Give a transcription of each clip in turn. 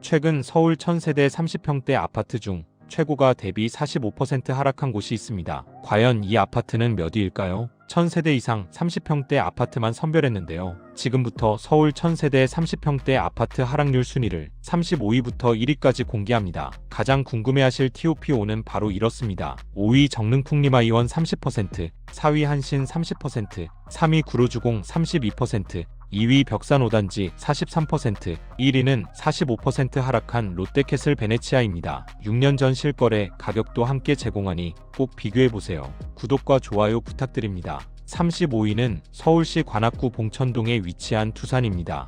최근 서울 1000세대 30평대 아파트 중 최고가 대비 45% 하락한 곳이 있습니다. 과연 이 아파트는 몇 위일까요? 1000세대 이상 30평대 아파트만 선별했는데요. 지금부터 서울 1000세대 30평대 아파트 하락률 순위를 35위부터 1위까지 공개합니다. 가장 궁금해하실 TOP5는 바로 이렇습니다. 5위 정릉풍 리마이원 30%, 4위 한신 30%, 3위 구로주공 32%, 2위 벽산 5단지 43%, 1위는 45% 하락한 롯데캐슬 베네치아입니다. 6년 전 실거래 가격도 함께 제공하니 꼭 비교해보세요. 구독과 좋아요 부탁드립니다. 35위는 서울시 관악구 봉천동에 위치한 두산입니다.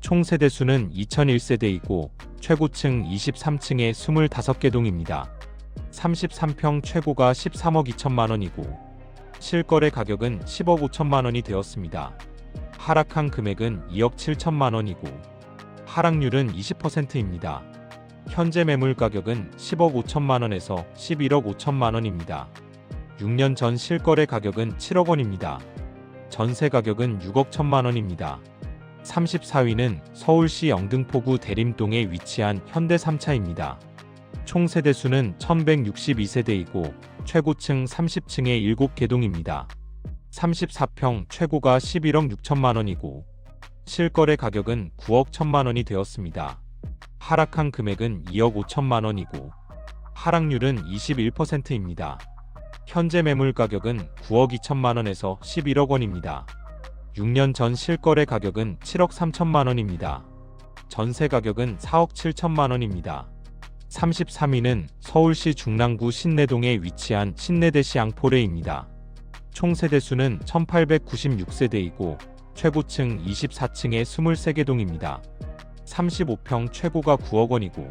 총 세대수는 2001세대이고 최고층 23층에 25개 동입니다. 33평 최고가 13억 2천만 원이고 실거래 가격은 10억 5천만 원이 되었습니다. 하락한 금액은 2억 7천만 원이고 하락률은 20%입니다. 현재 매물 가격은 10억 5천만 원에서 11억 5천만 원입니다. 6년 전 실거래 가격은 7억 원입니다. 전세 가격은 6억 1천만 원입니다. 34위는 서울시 영등포구 대림동에 위치한 현대 3차입니다. 총 세대수는 1162세대이고 최고층 30층에 7개 동입니다. 34평 최고가 11억 6천만 원이고 실거래 가격은 9억 1천만 원이 되었습니다. 하락한 금액은 2억 5천만 원이고 하락률은 21%입니다. 현재 매물 가격은 9억 2천만 원에서 11억 원입니다. 6년 전 실거래 가격은 7억 3천만 원입니다. 전세 가격은 4억 7천만 원입니다. 33위는 서울시 중랑구 신내동에 위치한 신내대시 양포레입니다. 총 세대수는 1896세대이고 최고층 24층에 23개 동입니다. 35평 최고가 9억 원이고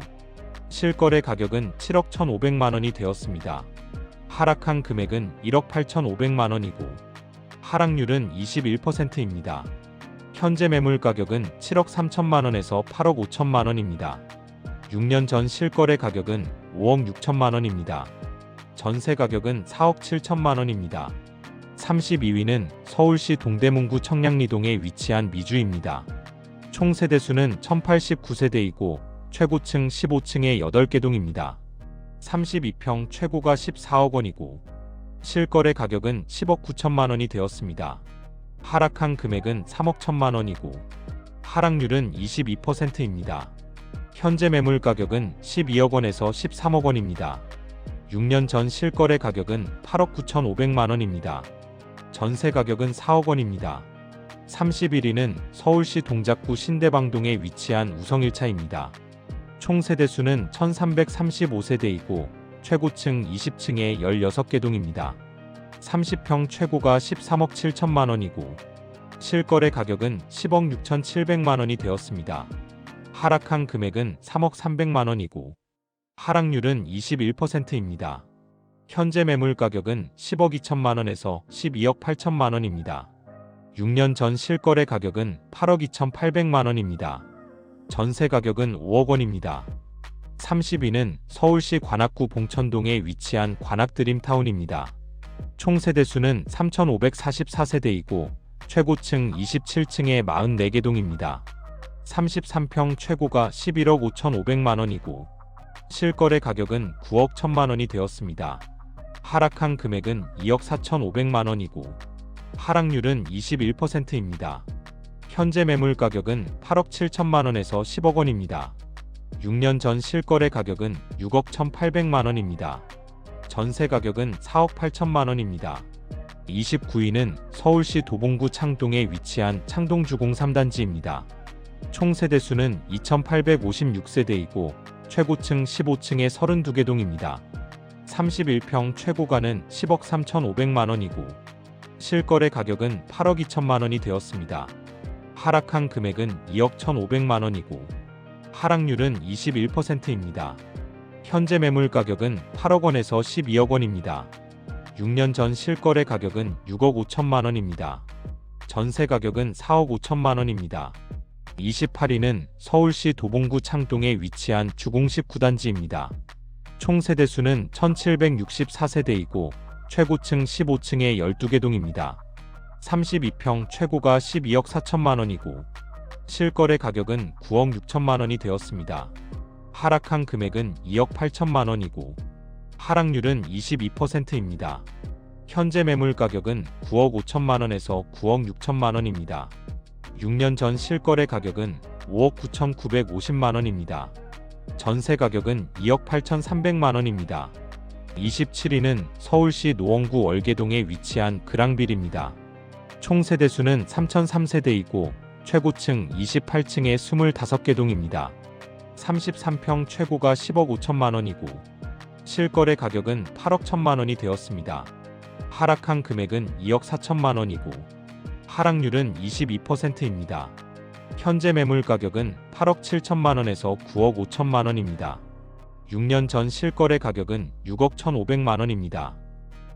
실거래 가격은 7억 1,500만 원이 되었습니다. 하락한 금액은 1억 8,500만 원이고 하락률은 21%입니다. 현재 매물 가격은 7억 3천만 원에서 8억 5천만 원입니다. 6년 전 실거래 가격은 5억 6천만 원입니다. 전세 가격은 4억 7천만 원입니다. 32위는 서울시 동대문구 청량리동에 위치한 미주입니다. 총 세대수는 1089세대이고 최고층 15층에 8개 동입니다. 32평 최고가 14억 원이고 실거래 가격은 10억 9천만 원이 되었습니다. 하락한 금액은 3억 1천만 원이고 하락률은 22%입니다. 현재 매물 가격은 12억 원에서 13억 원입니다. 6년 전 실거래 가격은 8억 9천5백만 원입니다. 전세 가격은 4억 원입니다. 31위는 서울시 동작구 신대방동에 위치한 우성1차입니다. 총 세대수는 1335세대이고 최고층 20층에 16개 동입니다. 30평 최고가 13억 7천만 원이고 실거래 가격은 10억 6천7백만 원이 되었습니다. 하락한 금액은 3억 3백만 원이고 하락률은 21%입니다. 현재 매물 가격은 10억 2천만 원에서 12억 8천만 원입니다. 6년 전 실거래 가격은 8억 2천8백만 원입니다. 전세 가격은 5억 원입니다. 30위는 서울시 관악구 봉천동에 위치한 관악드림타운입니다. 총 세대수는 3,544세대이고 최고층 27층에 44개 동입니다. 33평 최고가 11억 5천5백만 원이고 실거래 가격은 9억 1천만 원이 되었습니다. 하락한 금액은 2억 4천5백만 원이고 하락률은 21%입니다. 현재 매물 가격은 8억 7천만 원에서 10억 원입니다. 6년 전 실거래 가격은 6억 1,800만 원입니다. 전세 가격은 4억 8천만 원입니다. 29위는 서울시 도봉구 창동에 위치한 창동주공 3단지입니다. 총 세대 수는 2,856세대이고 최고층 15층에 32개 동입니다. 31평 최고가는 10억 3,500만 원이고 실거래 가격은 8억 2천만 원이 되었습니다. 하락한 금액은 2억 1,500만 원이고 하락률은 21%입니다. 현재 매물 가격은 8억 원에서 12억 원입니다. 6년 전 실거래 가격은 6억 5천만 원입니다. 전세 가격은 4억 5천만 원입니다. 28위는 서울시 도봉구 창동에 위치한 주공식 9단지입니다. 총 세대수는 1764세대이고 최고층 15층에 12개 동입니다. 32평 최고가 12억 4천만 원이고 실거래 가격은 9억 6천만 원이 되었습니다. 하락한 금액은 2억 8천만 원이고 하락률은 22%입니다. 현재 매물 가격은 9억 5천만 원에서 9억 6천만 원입니다. 6년 전 실거래 가격은 5억 9,950만 원입니다. 전세 가격은 2억 8,300만 원입니다. 27위는 서울시 노원구 월계동에 위치한 그랑빌입니다. 총 세대수는 3,003세대이고 최고층 28층에 25개 동입니다. 33평 최고가 10억 5천만 원이고 실거래 가격은 8억 1천만 원이 되었습니다. 하락한 금액은 2억 4천만 원이고 하락률은 22%입니다. 현재 매물 가격은 8억 7천만 원에서 9억 5천만 원입니다. 6년 전 실거래 가격은 6억 1,500만 원입니다.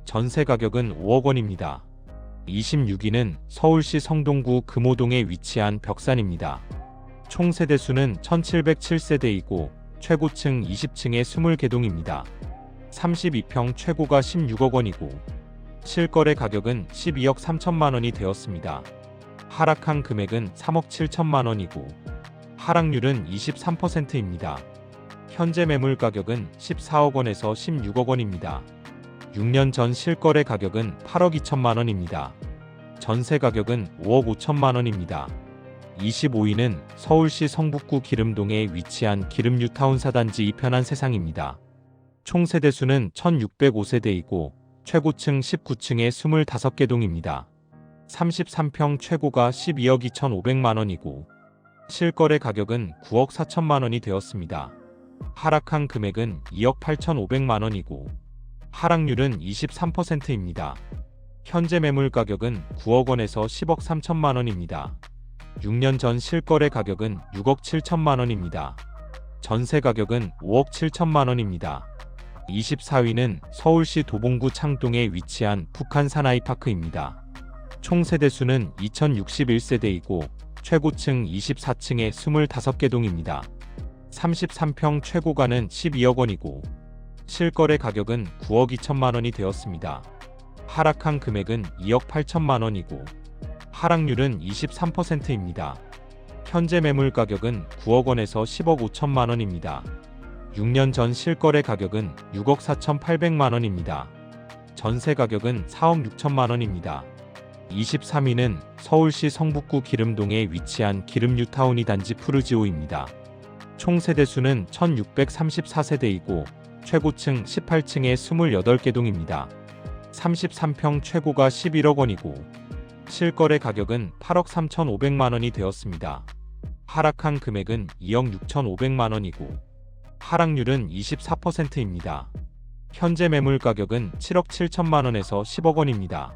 전세 가격은 5억 원입니다. 26위는 서울시 성동구 금호동에 위치한 벽산입니다. 총 세대수는 1707세대이고 최고층 20층에 20개 동입니다. 32평 최고가 16억 원이고 실거래 가격은 12억 3천만 원이 되었습니다. 하락한 금액은 3억 7천만 원이고 하락률은 23%입니다. 현재 매물 가격은 14억 원에서 16억 원입니다. 6년 전 실거래 가격은 8억 2천만 원입니다. 전세 가격은 5억 5천만 원입니다. 25위는 서울시 성북구 기름동에 위치한 기름유 타운 사단지 이편한 세상입니다. 총 세대수는 1605세대이고 최고층 19층에 25개 동입니다. 33평 최고가 12억 2,500만 원이고 실거래 가격은 9억 4천만 원이 되었습니다. 하락한 금액은 2억 8,500만 원이고 하락률은 23%입니다. 현재 매물 가격은 9억 원에서 10억 3천만 원입니다. 6년 전 실거래 가격은 6억 7천만 원입니다. 전세 가격은 5억 7천만 원입니다. 24위는 서울시 도봉구 창동에 위치한 북한 사나이 파크입니다. 총 세대수는 2061세대이고 최고층 24층에 25개 동입니다. 33평 최고가는 12억 원이고 실거래 가격은 9억 2천만 원이 되었습니다. 하락한 금액은 2억 8천만 원이고 하락률은 23%입니다. 현재 매물 가격은 9억 원에서 10억 5천만 원입니다. 6년 전 실거래 가격은 6억 4천 8백만 원입니다. 전세 가격은 4억 6천만 원입니다. 23위는 서울시 성북구 기름동에 위치한 기름유타운이 단지 푸르지오입니다. 총 세대수는 1634세대이고 최고층 18층에 28개 동입니다. 33평 최고가 11억 원이고 실거래 가격은 8억 3,500만 원이 되었습니다. 하락한 금액은 2억 6,500만 원이고 하락률은 24%입니다. 현재 매물 가격은 7억 7천만 원에서 10억 원입니다.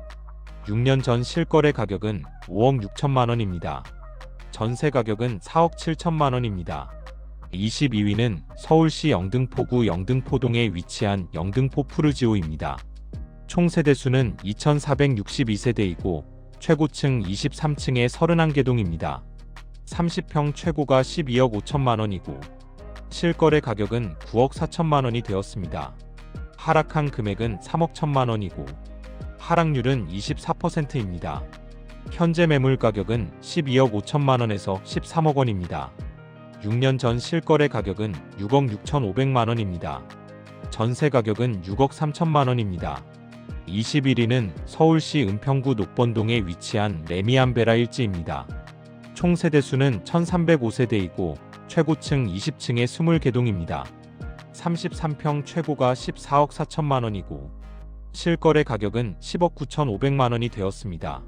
6년 전 실거래 가격은 5억 6천만 원입니다. 전세 가격은 4억 7천만 원입니다. 22위는 서울시 영등포구 영등포동에 위치한 영등포 푸르지오입니다. 총 세대수는 2,462세대이고 최고층 23층에 31개 동입니다. 30평 최고가 12억 5천만 원이고 실거래 가격은 9억 4천만 원이 되었습니다. 하락한 금액은 3억 1천만 원이고 하락률은 24%입니다. 현재 매물 가격은 12억 5천만 원에서 13억 원입니다. 6년 전 실거래 가격은 6억 6천5백만 원입니다. 전세 가격은 6억 3천만 원입니다. 21위는 서울시 은평구 녹번동에 위치한 레미안베라 일지입니다. 총 세대수는 1305세대이고 최고층 20층에 20개 동입니다. 33평 최고가 14억 4천만 원이고 실거래 가격은 10억 9천5백만 원이 되었습니다.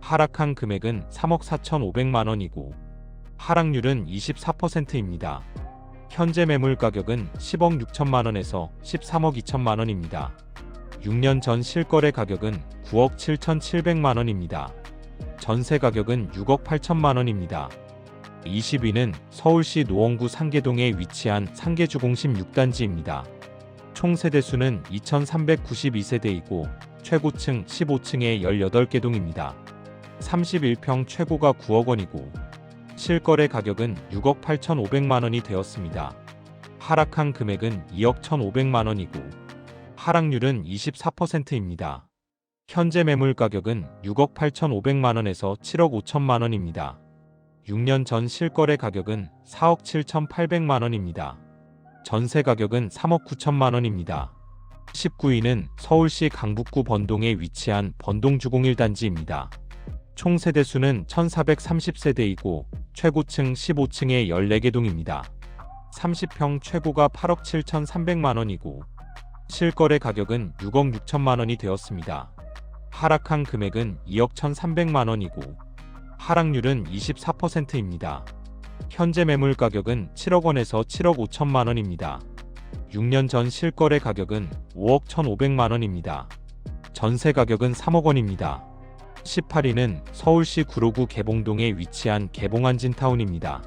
하락한 금액은 3억 4천5백만 원이고 하락률은 24%입니다. 현재 매물 가격은 10억 6천만 원에서 13억 2천만 원입니다. 6년 전 실거래 가격은 9억 7천7백만 원입니다. 전세 가격은 6억 8천만 원입니다. 20위는 서울시 노원구 상계동에 위치한 상계주공심 6단지입니다. 총 세대수는 2,392세대이고 최고층 15층에 18개 동입니다. 31평 최고가 9억 원이고 실거래 가격은 6억 8천5백만 원이 되었습니다. 하락한 금액은 2억 1,500만 원이고 하락률은 24%입니다. 현재 매물 가격은 6억 8천5백만 원에서 7억 5천만 원입니다. 6년 전 실거래 가격은 4억 7천8백만 원입니다. 전세 가격은 3억 9천만 원입니다. 19위는 서울시 강북구 번동에 위치한 번동주공 1단지입니다. 총 세대 수는 1430세대이고 최고층 15층에 14개 동입니다. 30평 최고가 8억 7,300만 원이고 실거래 가격은 6억 6천만 원이 되었습니다. 하락한 금액은 2억 1,300만 원이고 하락률은 24%입니다. 현재 매물 가격은 7억 원에서 7억 5천만 원입니다. 6년 전 실거래 가격은 5억 1,500만 원입니다. 전세 가격은 3억 원입니다. 18위는 서울시 구로구 개봉동에 위치한 개봉한진타운입니다.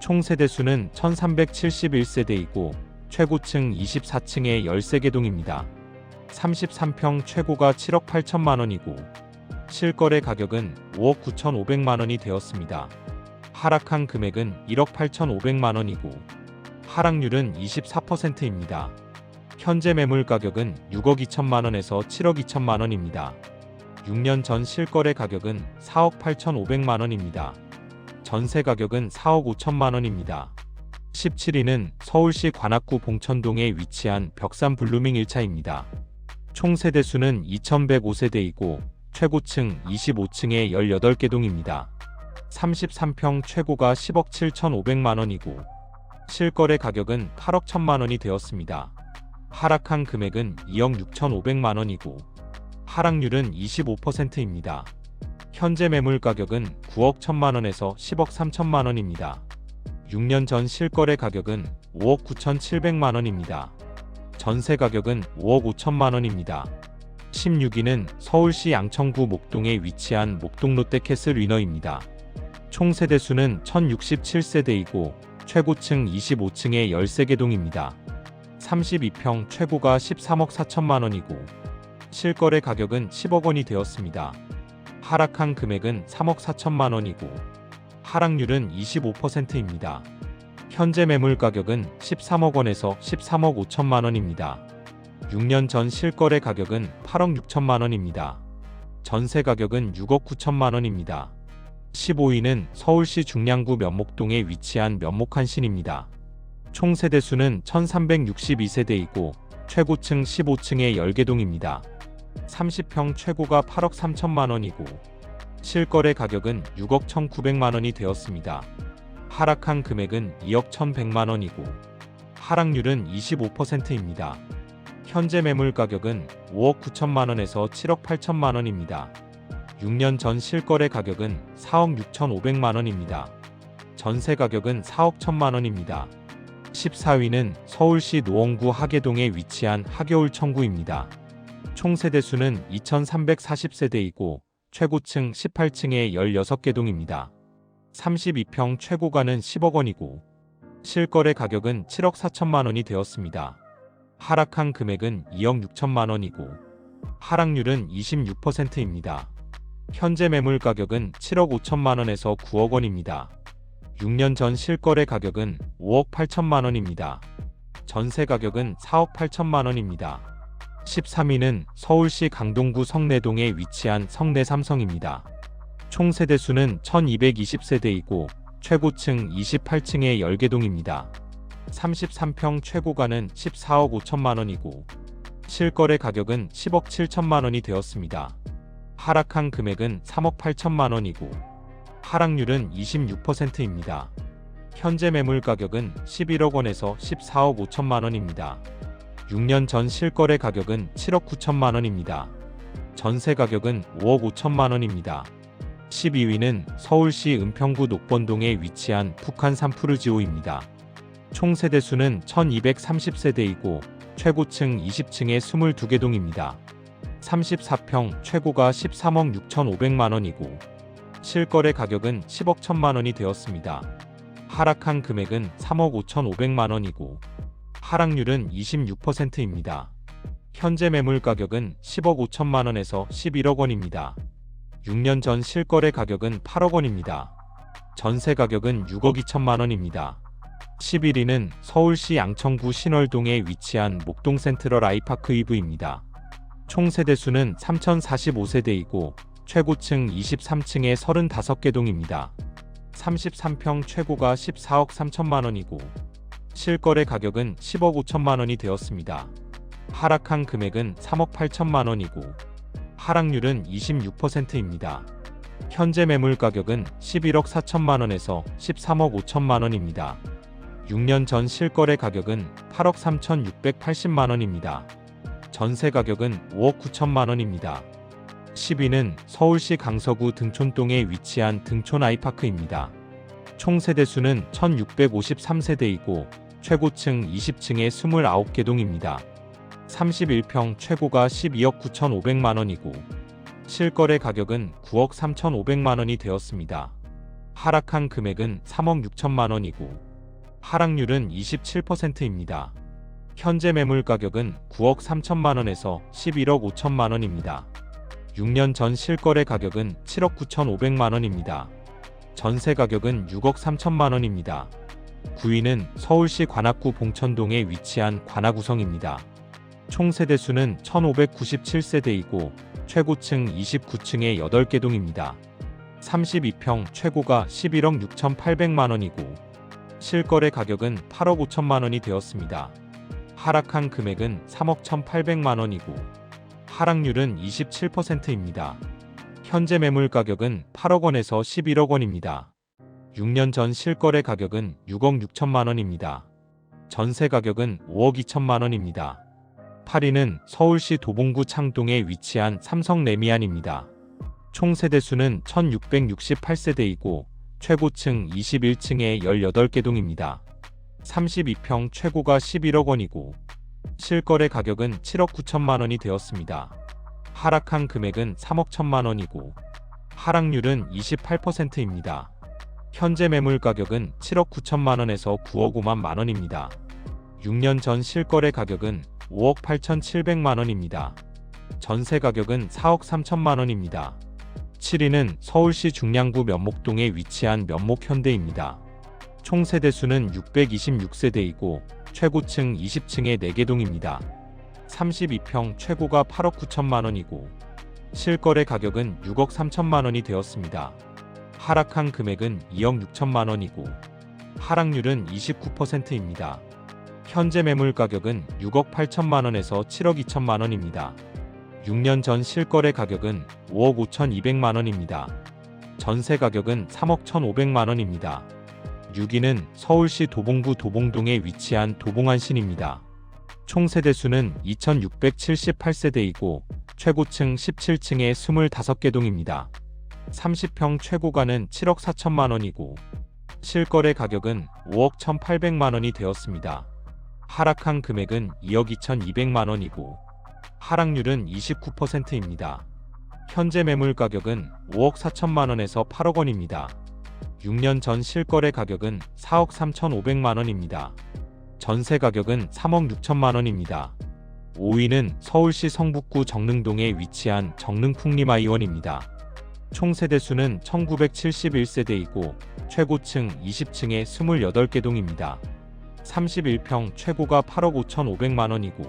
총 세대 수는 1371세대이고 최고층 24층에 13개 동입니다. 33평 최고가 7억 8천만 원이고 실거래 가격은 5억 9천5백만 원이 되었습니다. 하락한 금액은 1억 8천5백만 원이고 하락률은 24%입니다. 현재 매물 가격은 6억 2천만 원에서 7억 2천만 원입니다. 6년 전 실거래 가격은 4억 8천5백만 원입니다. 전세 가격은 4억 5천만 원입니다. 17위는 서울시 관악구 봉천동에 위치한 벽산 블루밍 1차입니다. 총 세대 수는 2105세대이고 최고층 25층에 18개 동입니다. 33평 최고가 10억 7천5백만 원이고 실거래 가격은 8억 1천만 원이 되었습니다. 하락한 금액은 2억 6천5백만 원이고 하락률은 25%입니다. 현재 매물 가격은 9억 1천만 원에서 10억 3천만 원입니다. 6년 전 실거래 가격은 5억 9천7백만 원입니다. 전세 가격은 5억 5천만 원입니다. 16위는 서울시 양천구 목동에 위치한 목동 롯데캐슬 위너입니다. 총 세대수는 1067세대이고 최고층 25층에 13개 동입니다. 32평 최고가 13억 4천만 원이고 실거래 가격은 10억 원이 되었습니다. 하락한 금액은 3억 4천만 원이고 하락률은 25%입니다. 현재 매물 가격은 13억 원에서 13억 5천만 원입니다. 6년 전 실거래 가격은 8억 6천만 원입니다. 전세 가격은 6억 9천만 원입니다. 15위는 서울시 중량구 면목동에 위치한 면목한신입니다. 총 세대수는 1362세대이고 최고층 15층에 10개 동입니다. 30평 최고가 8억 3천만 원이고 실거래 가격은 6억 1,900만 원이 되었습니다. 하락한 금액은 2억 1,100만 원이고 하락률은 25%입니다. 현재 매물 가격은 5억 9천만 원에서 7억 8천만 원입니다. 6년 전 실거래 가격은 4억 6천5백만 원입니다. 전세 가격은 4억 1천만 원입니다. 14위는 서울시 노원구 하계동에 위치한 하겨울 청구입니다. 총 세대 수는 2340세대이고 최고층 18층에 16개 동입니다. 32평 최고가는 10억 원이고 실거래 가격은 7억 4천만 원이 되었습니다. 하락한 금액은 2억 6천만 원이고 하락률은 26%입니다. 현재 매물 가격은 7억 5천만 원에서 9억 원입니다. 6년 전 실거래 가격은 5억 8천만 원입니다. 전세 가격은 4억 8천만 원입니다. 13위는 서울시 강동구 성내동에 위치한 성내 삼성입니다. 총 세대 수는 1220세대이고 최고층 28층에 10개 동입니다. 33평 최고가는 14억 5천만 원이고 실거래 가격은 10억 7천만 원이 되었습니다. 하락한 금액은 3억 8천만 원이고 하락률은 26%입니다. 현재 매물 가격은 11억 원에서 14억 5천만 원입니다. 6년 전 실거래 가격은 7억 9천만 원입니다. 전세 가격은 5억 5천만 원입니다. 12위는 서울시 은평구 녹번동에 위치한 북한 산 푸르지오입니다. 총 세대수는 1230세대이고 최고층 20층에 22개 동입니다. 34평 최고가 13억 6천5백만 원이고 실거래 가격은 10억 1천만 원이 되었습니다. 하락한 금액은 3억 5천5백만 원이고 하락률은 26%입니다. 현재 매물 가격은 10억 5천만 원에서 11억 원입니다. 6년 전 실거래 가격은 8억 원입니다. 전세 가격은 6억 2천만 원입니다. 11위는 서울시 양천구 신월동에 위치한 목동 센트럴 아이파크 이브입니다. 총 세대수는 3045세대이고 최고층 23층에 35개 동입니다. 33평 최고가 14억 3천만 원이고 실거래 가격은 10억 5천만 원이 되었습니다. 하락한 금액은 3억 8천만 원이고 하락률은 26%입니다. 현재 매물 가격은 11억 4천만 원에서 13억 5천만 원입니다. 6년 전 실거래 가격은 8억 3,680만 원입니다. 전세 가격은 5억 9천만 원입니다. 10위는 서울시 강서구 등촌동에 위치한 등촌 아이파크입니다. 총 세대수는 1653세대이고 최고층 20층에 29개 동입니다. 31평 최고가 12억 9,500만 원이고 실거래 가격은 9억 3,500만 원이 되었습니다. 하락한 금액은 3억 6천만 원이고 하락률은 27%입니다. 현재 매물 가격은 9억 3천만 원에서 11억 5천만 원입니다. 6년 전 실거래 가격은 7억 9천5백만 원입니다. 전세 가격은 6억 3천만 원입니다. 9위는 서울시 관악구 봉천동에 위치한 관악구성입니다. 총 세대수는 1597세대이고 최고층 29층에 8개 동입니다. 32평 최고가 11억 6,800만 원이고 실거래 가격은 8억 5천만 원이 되었습니다. 하락한 금액은 3억 1,800만 원이고 하락률은 27%입니다. 현재 매물 가격은 8억 원에서 11억 원입니다. 6년 전 실거래 가격은 6억 6천만 원입니다. 전세 가격은 5억 2천만 원입니다. 8위는 서울시 도봉구 창동에 위치한 삼성 레미안입니다. 총 세대 수는 1668세대이고 최고층 21층에 18개 동입니다. 32평 최고가 11억 원이고 실거래 가격은 7억 9천만 원이 되었습니다. 하락한 금액은 3억 1천만 원이고 하락률은 28%입니다. 현재 매물 가격은 7억 9천만 원에서 9억 5만 만 원입니다. 6년 전 실거래 가격은 5억 8천7백만 원입니다. 전세 가격은 4억 3천만 원입니다. 7위는 서울시 중량구 면목동에 위치한 면목현대입니다. 총 세대수는 626세대이고 최고층 20층에 4개 동입니다. 32평 최고가 8억 9천만 원이고 실거래 가격은 6억 3천만 원이 되었습니다. 하락한 금액은 2억 6천만 원이고 하락률은 29%입니다. 현재 매물 가격은 6억 8천만 원에서 7억 2천만 원입니다. 6년 전 실거래 가격은 5억 5천 2백만 원입니다. 전세 가격은 3억 1,500만 원입니다. 6위는 서울시 도봉구 도봉동에 위치한 도봉안신입니다. 총 세대수는 2678세대이고 최고층 17층에 25개 동입니다. 30평 최고가는 7억 4천만 원이고 실거래 가격은 5억 1,800만 원이 되었습니다. 하락한 금액은 2억 2,200만 원이고 하락률은 29%입니다. 현재 매물 가격은 5억 4천만 원에서 8억 원입니다. 6년 전 실거래 가격은 4억 3,500만 원입니다. 전세 가격은 3억 6천만 원입니다. 5위는 서울시 성북구 정릉동에 위치한 정릉풍림아이원입니다. 총 세대수는 1971세대이고 최고층 20층에 28개 동입니다. 31평 최고가 8억 5천5백만 원이고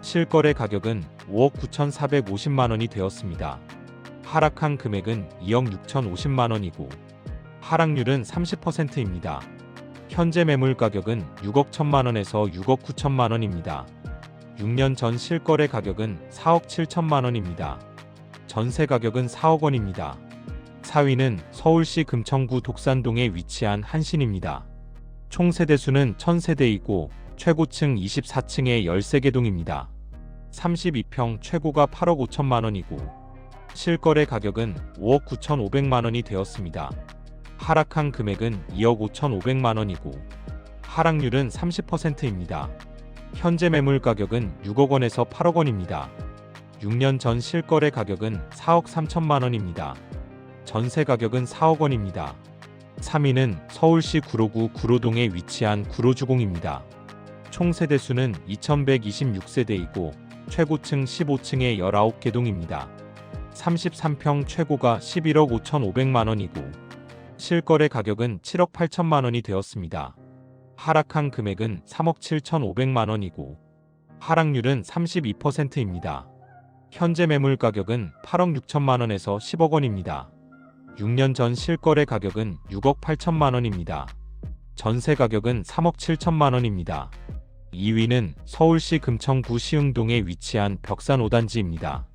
실거래 가격은 5억 9천4백오십만 원이 되었습니다. 하락한 금액은 2억 6천50만 원이고 하락률은 30%입니다. 현재 매물 가격은 6억 1천만 원에서 6억 9천만 원입니다. 6년 전 실거래 가격은 4억 7천만 원입니다. 전세 가격은 4억 원입니다. 4위는 서울시 금천구 독산동에 위치한 한신입니다. 총 세대수는 1000세대이고 최고층 24층에 13개 동입니다. 32평 최고가 8억 5천만 원이고 실거래 가격은 5억 9천 5백만 원이 되었습니다. 하락한 금액은 2억 5천5백만 원이고 하락률은 30%입니다. 현재 매물 가격은 6억 원에서 8억 원입니다. 6년 전 실거래 가격은 4억 3천만 원입니다. 전세 가격은 4억 원입니다. 3위는 서울시 구로구 구로동에 위치한 구로주공입니다. 총 세대수는 2126세대이고 최고층 15층에 19개 동입니다. 33평 최고가 11억 5천5백만 원이고 실거래 가격은 7억 8천만 원이 되었습니다. 하락한 금액은 3억 7천5백만 원이고 하락률은 32%입니다. 현재 매물 가격은 8억 6천만 원에서 10억 원입니다. 6년 전 실거래 가격은 6억 8천만 원입니다. 전세 가격은 3억 7천만 원입니다. 2위는 서울시 금천구 시흥동에 위치한 벽산 5단지입니다.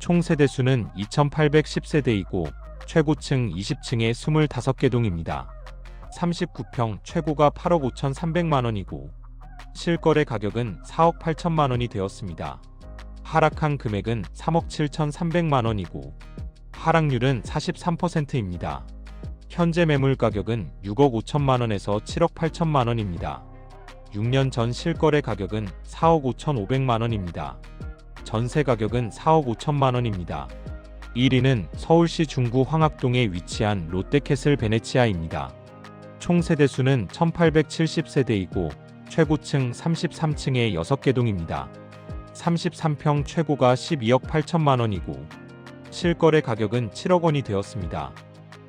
총 세대수는 2,810세대이고 최고층 20층에 25개 동입니다. 39평 최고가 8억 5,300만 원이고 실거래 가격은 4억 8천만 원이 되었습니다. 하락한 금액은 3억 7,300만 원이고 하락률은 43%입니다. 현재 매물 가격은 6억 5천만 원에서 7억 8천만 원입니다. 6년 전 실거래 가격은 4억 5천5백만 원입니다. 전세 가격은 4억 5천만 원입니다. 1위는 서울시 중구 황학동에 위치한 롯데캐슬 베네치아입니다. 총 세대수는 1870세대이고 최고층 33층에 6개 동입니다. 33평 최고가 12억 8천만 원이고 실거래 가격은 7억 원이 되었습니다.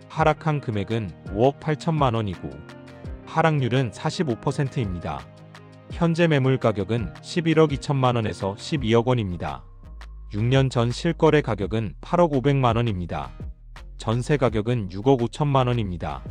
하락한 금액은 5억 8천만 원이고 하락률은 45%입니다. 현재 매물 가격은 11억 2천만 원에서 12억 원입니다. 6년 전 실거래 가격은 8억 5백만 원입니다. 전세 가격은 6억 5천만 원입니다.